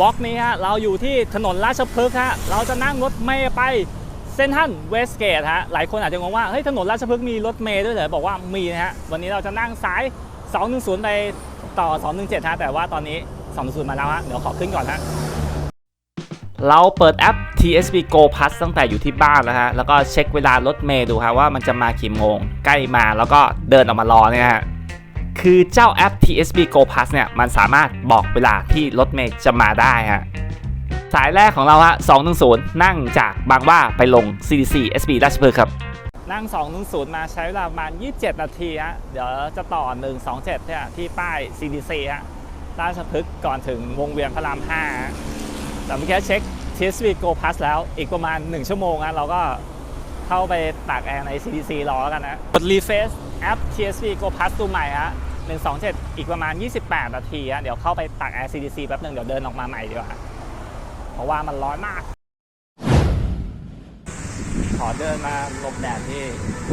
วอล์กนี้ฮะเราอยู่ที่ถนนราชพฤกษ์ฮะเราจะนั่งรถเมย์ไปเซนทันเวสเกตฮะหลายคนอาจจะงงว่าเฮ้ยถนนราชพฤกษ์มีรถเมย์ด้วยเหรอบอกว่ามีนะฮะวันนี้เราจะนั่งสาย 210 ไปต่อ 217 ฮะแต่ว่าตอนนี้ 210 มาแล้วฮะเดี๋ยวขอขึ้นก่อนฮะเราเปิดแอป TSB Go Plus ตั้งแต่อยู่ที่บ้านแล้วฮะแล้วก็เช็คเวลารถเมย์ดูฮะว่ามันจะมากี่โมง ใกล้มาแล้วก็เดินออกมารอเนี่ยฮะ คือเจ้าแอป TSB Go Plus เนี่ย มันสามารถบอกเวลาที่รถเมย์จะมาได้ฮะสายแรกของเราฮะ210 นั่งจากบางว่าไปลง CDC SB ราชพฤกษ์ครับ นั่ง 210 มาใช้เวลาประมาณ 27 นาทีฮะเดี๋ยวจะต่อ 127เนี่ยที่ป้าย CDC ฮะราชพฤกษ์ก่อนถึงวงเวียนพระราม5ฮะแต่เมื่อกี้เช็ค TSV Go Plus แล้วอีกประมาณ 1 ชั่วโมงนะเราก็เข้าไปตากแอร์ใน CDC รอแล้วกันนะกด refresh แอป TSV Go Plus ตัวใหม่ฮะ 127 อีกประมาณ 28 นาทีฮะเดี๋ยวเข้าไปตากแอร์ CDC แป๊บหนึงเดี๋ยวเดินออกมาใหม่ดีกว่า เพราะว่ามันร้อนมาก ขอเดินมาหลบแดดที่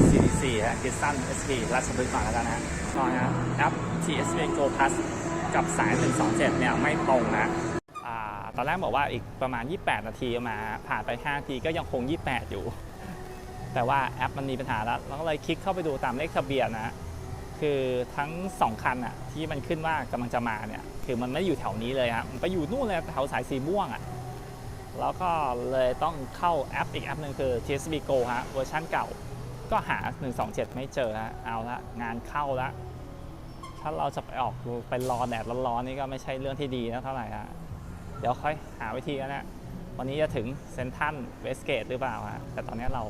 CDC ฮะ Gibson SP ราชพฤกษ์ก่อนแล้วกันนะก่อนนะแอป TSV Go Plus กับสาย 127 เนี่ยไม่ตรงนะตอนแรกบอกว่าอีกประมาณ 28 นาทีมาผ่านไป 5 นาทีก็ยังคง 28 อยู่ แต่ว่าแอปมันมีปัญหาแล้ว เราก็เลยคลิกเข้าไปดูตามเลขทะเบียนนะ คือทั้ง 2 คันอะที่มันขึ้นว่ากำลังจะมาเนี่ยคือมันไม่อยู่แถวนี้เลยครับมันไปอยู่นู่นเลยแถวสายสีม่วงอะแล้วก็เลยต้องเข้าแอปอีกแอปหนึ่งคือ TSB Go ฮะเวอร์ชันเก่า ก็หา 127 ไม่เจอฮะเอาละงานเข้าละถ้าเราจะไปออกไปรอแดดร้อนๆนี่ก็ไม่ใช่เรื่องที่ดีนะเท่าไหร่ฮะเดี๋ยวค่อยหาวิธีกันนะวันนี้จะถึงเซนทันเวสเกตหรือเปล่าฮะแต่ตอนนี้เรา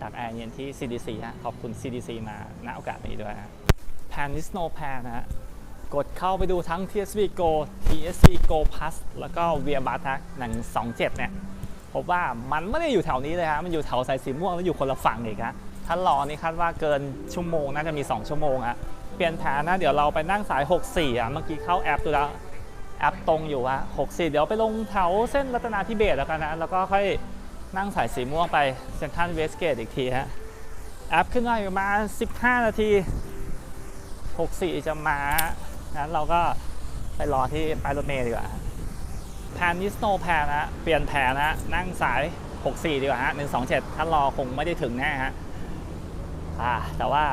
ตากแอร์เย็นที่ CDC ฮะขอบคุณ CDC มาณโอกาสนี้ด้วยฮะ แพนนิสโนแพนนะฮะกดเข้าไปดูทั้ง TSV Go TSV Go Plus แล้วก็ Via b a t a 127 เนี่ยพบว่ามันไม่ได้อยู่แถวนี้เลยฮะมันอยู่แถวสายสีม่วงแล้วอยู่คนละฝั่งอีกฮะถ้ารอนี่คาดว่าเกินชั่วโมงน่าจะมี 2 ชั่วโมงฮะเปลี่ยนแผนนะเดี๋ยวเราไปนั่งสาย 64อะเมื่อกี้เข้าแอปดูแล้วแอปตรงอยู่อะ64 เดี๋ยวไปลงแถวเส้นรัตนาธิเบศแล้วกันนะแล้วก็ค่อยนั่งสายสีม่วงไปเซนทรัลเวสเกตอีกทีฮะแอปขึ้นมาอยู่ประมาณ 15 นาที 64 จะมางั้นเราก็ไปรอที่ป้ายรถเมล์ดีกว่าแพนนิสโนแพนนะเปลี่ยนแผนนะนั่งสาย 64 ดีกว่าฮะ127 ถ้ารอคงไม่ได้ถึงแน่ฮะอ่าแต่ว่า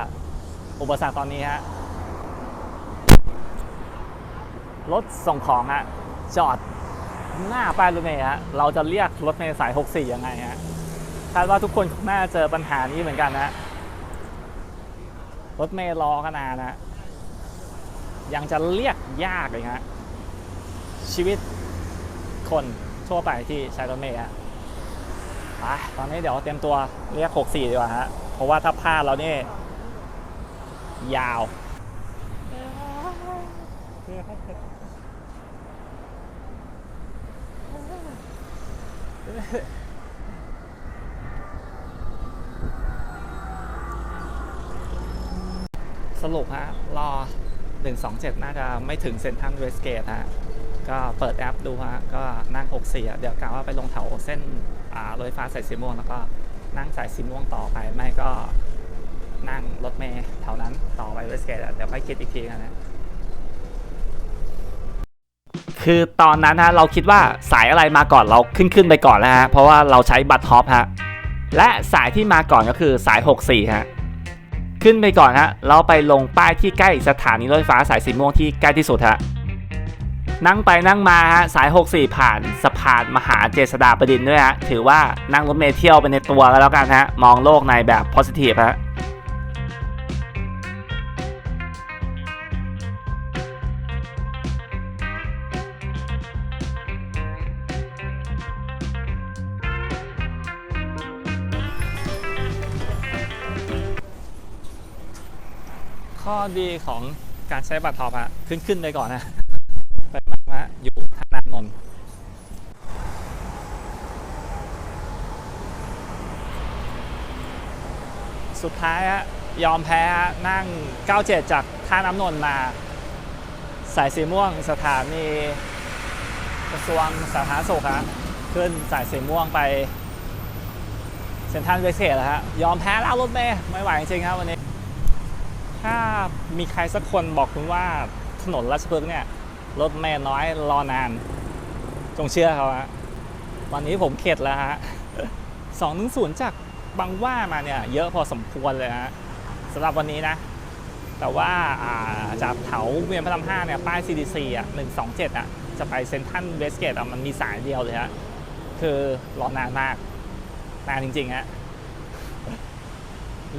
อุปสรรคตอนนี้ฮะรถส่งของฮะจอดหน้าป้ายรถเมล์ฮะเราจะเรียกรถเมล์สาย 64 ยังไงฮะคาดว่าทุกคนน่าเจอปัญหานี้เหมือนกันนะ รถเมล์รอกันานนะยังจะเรียกยากเลยฮะชีวิตคนทั่วไปที่ใช้รถเมล์ฮะไปตอนนี้เดี๋ยวเตรียมตัวเรียก 64 ดีกว่าฮะ เพราะว่าถ้าพลาดเรานี่ยาว สรุปฮะรอ 127 น่าจะไม่ถึงเซ็นทรัลเวสเกตฮะก็เปิดแอปดูฮะก็นั่ง 64อ่เดี๋ยวกะว่าไปลงแถวเส้นรถไฟฟ้าสายสีม่วงแล้วก็นั่งสายสีม่วงต่อไปไม่ก็นั่งรถเมล์แถวนั้นต่อไปเวสเกตเดี๋ยวค่อยคิดอีกทีกันนะคือตอนนั้นฮะเราคิดว่าสายอะไรมาก่อนเราขึ้นขึ้นไปก่อนแล้วฮะเพราะว่าเราใช้บัตรฮอปฮะและสายที่มาก่อนก็คือสาย 64 ฮะ ขึ้นไปก่อนฮะเราไปลงป้ายที่ใกล้สถานีรถไฟฟ้าสายสีม่วงที่ใกล้ที่สุดฮะนั่งไปนั่งมาฮะสาย 64 ผ่านสะพานมหาเจษฎาบดินด้วยฮะถือว่านั่งรถเมล์เที่ยวไปในตัวแล้วแล้วกันฮะมองโลกในแบบโพสิทีฟฮะ ข้อดีของการใช้บัตรทอปอะขึ้นขึ้นไปก่อนนะไปมามาอยู่ท่านานนท์สุดท้ายฮะยอมแพ้ฮะนั่ง 97 จากท่าน้ำนนท์มา สายสีม่วงสถานีกระทรวงสาธารณสุขฮะขึ้นสายสีม่วงไปเซ็นทรัลเวสเกตแล้วฮะยอมแพ้แล้วรถเมย์ไม่ไหวจริงครับวันนี้ ถ้ามีใครสักคนบอกคุณว่าถนนราชพฤกษ์เนี่ยรถเมล์น้อยรอนาน จงเชื่อเขาฮะวันนี้ผมเข็ดแล้วฮะสองหนึ่งศูนย์จากบางว่ามาเนี่ยเยอะพอสมควรเลยฮะสำหรับวันนี้นะ แต่ว่าอาจากแถวเวียนพระรามห้าเนี่ยป้าย CDC อะ127อะจะไปเซนทรัลเวสเกตอะมันมีสายเดียวเลยฮะคือรอนานมากนานจริงๆฮะ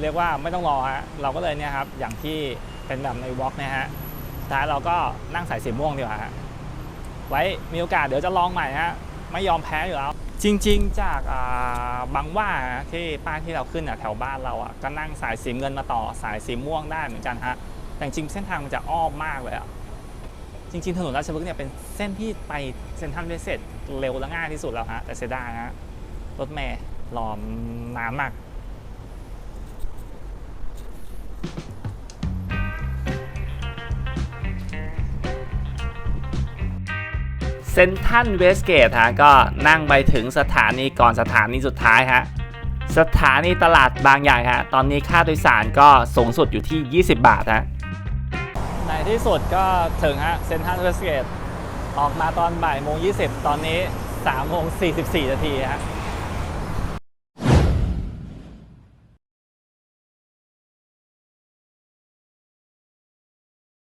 เรียกว่าไม่ต้องรอฮะเราก็เลยเนี่ยครับอย่างที่เป็นแบบในวอล์กเนี่ยฮะสุดท้ายเราก็นั่งสายสีม่วงดีกว่าฮะไว้มีโอกาสเดี๋ยวจะลองใหม่ฮะไม่ยอมแพ้อยู่แล้วจริง ๆ จากาบางว่าที่ป้ายที่เราขึ้นแถวบ้านเราอะก็นั่งสายสีเงินมาต่อสายสีม่วงได้เหมือนกันฮะแต่จริงๆเส้นทางมันจะอ้อมมากเลยอะจริง ๆ ถนนราชพฤกษ์เนี่ยเป็นเส้นที่ไปเซ็นทรัลเวสเกตเร็วและง่ายที่สุดแล้วฮะแต่เสียดายฮะรถเมล์รอนานมาก เซนทันเวสเกตฮะก็นั่งไปถึงสถานีก่อนสถานีสุดท้ายฮะสถานีตลาดบางใหญ่ฮะตอนนี้ค่าโดยสารก็สูงสุดอยู่ที่ 20 บาทฮะในที่สุดก็ถึงฮะเซนทันเวสเกตออกมาตอนบ่ายโมง20 ตอนนี้3โมง44นาทีฮะ